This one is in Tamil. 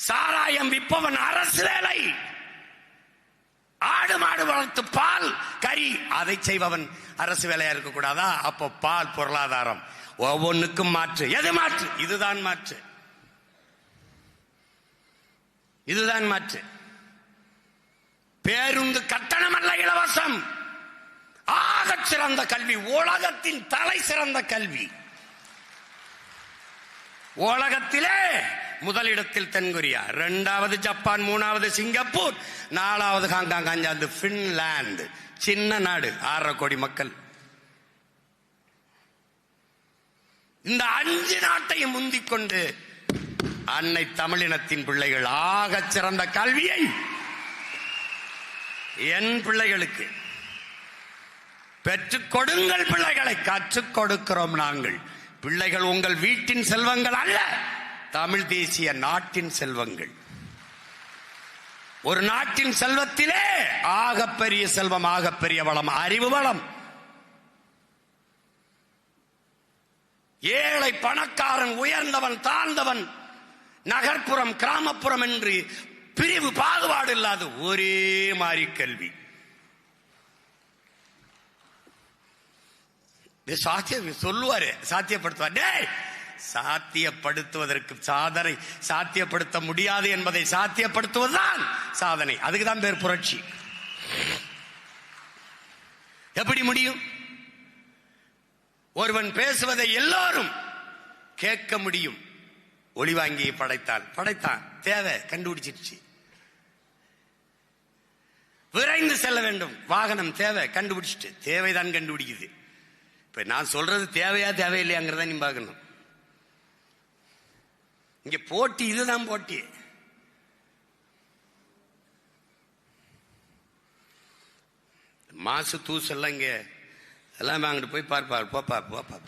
சாராயம் விற்பவன் அரசு வேலை. ஆடு மாடு வளர்த்து பால் கறி அதை செய்பவன் அரசு வேலையா இருக்க கூடாதா? அப்போ பால் பொருளாதாரம். ஒவ்வொன்றுக்கும் மாற்று. எது மாற்று? இதுதான் மாற்று. இதுதான் மாற்று. பேருந்து கட்டணம் அல்ல இலவசம். ஆக சிறந்த கல்வி. உலகத்தின் தலை சிறந்த கல்வி. உலகத்திலே முதலிடத்தில் தென்கொரியா இரண்டாவது ஜப்பான் மூணாவது சிங்கப்பூர் நாலாவது ஹாங்காங் அஞ்சாவது பின்லாந்து சின்ன நாடு ஆறரை கோடி மக்கள். இந்த அஞ்சு நாட்டையும் முந்திக் கொண்டு அன்னை தமிழினத்தின் பிள்ளைகள் ஆக சிறந்த கல்வியை என் பிள்ளைகளுக்கு பெற்றுக் கொடுங்கள் பிள்ளைகளை கற்றுக் கொடுக்கிறோம் நாங்கள். பிள்ளைகள் உங்கள் வீட்டின் செல்வங்கள் அல்ல. தமிழ் தேசிய நாட்டின் செல்வங்கள். ஒரு நாட்டின் செல்வத்திலே ஆகப்பெரிய செல்வம் ஆகப்பெரிய வளம் அறிவு வளம். ஏழை பணக்காரன் உயர்ந்தவன் தாழ்ந்தவன் நகர்ப்புறம் கிராமப்புறம் என்று பிரிவு பாகுபாடு இல்லாத ஒரே மாதிரி கல்வி சாத்திய சொல்லுவாரு சாத்தியப்படுத்துவார். டேய் சாத்தியப்படுத்துவதற்கு சாதனை. சாத்தியப்படுத்த முடியாது என்பதை சாத்தியப்படுத்துவதுதான் சாதனை. அதுக்கு தான் பேர் புரட்சி. எப்படி முடியும்? ஒருவன் பேசுவதை எல்லாரும் கேட்க முடியும். ஒளிவாங்கியை படைத்தால். படைத்தான். தேவை. கண்டுபிடிச்சிருச்சு. விரைந்து செல்ல வேண்டும். வாகனம் தேவை. கண்டுபிடிச்சிட்டு. தேவைதான் கண்டுபிடிக்குது. இப்ப நான் சொல்றது தேவையா தேவையில்லையாங்கிறத நீ பார்க்கணும். இங்க போட்டி இதுதான் போட்டி. மாசு தூசெல்லாம் இங்கே இங்க எல்லாம் அங்கிட்டு போய் பார்ப்பார். போப்பா போப்பா.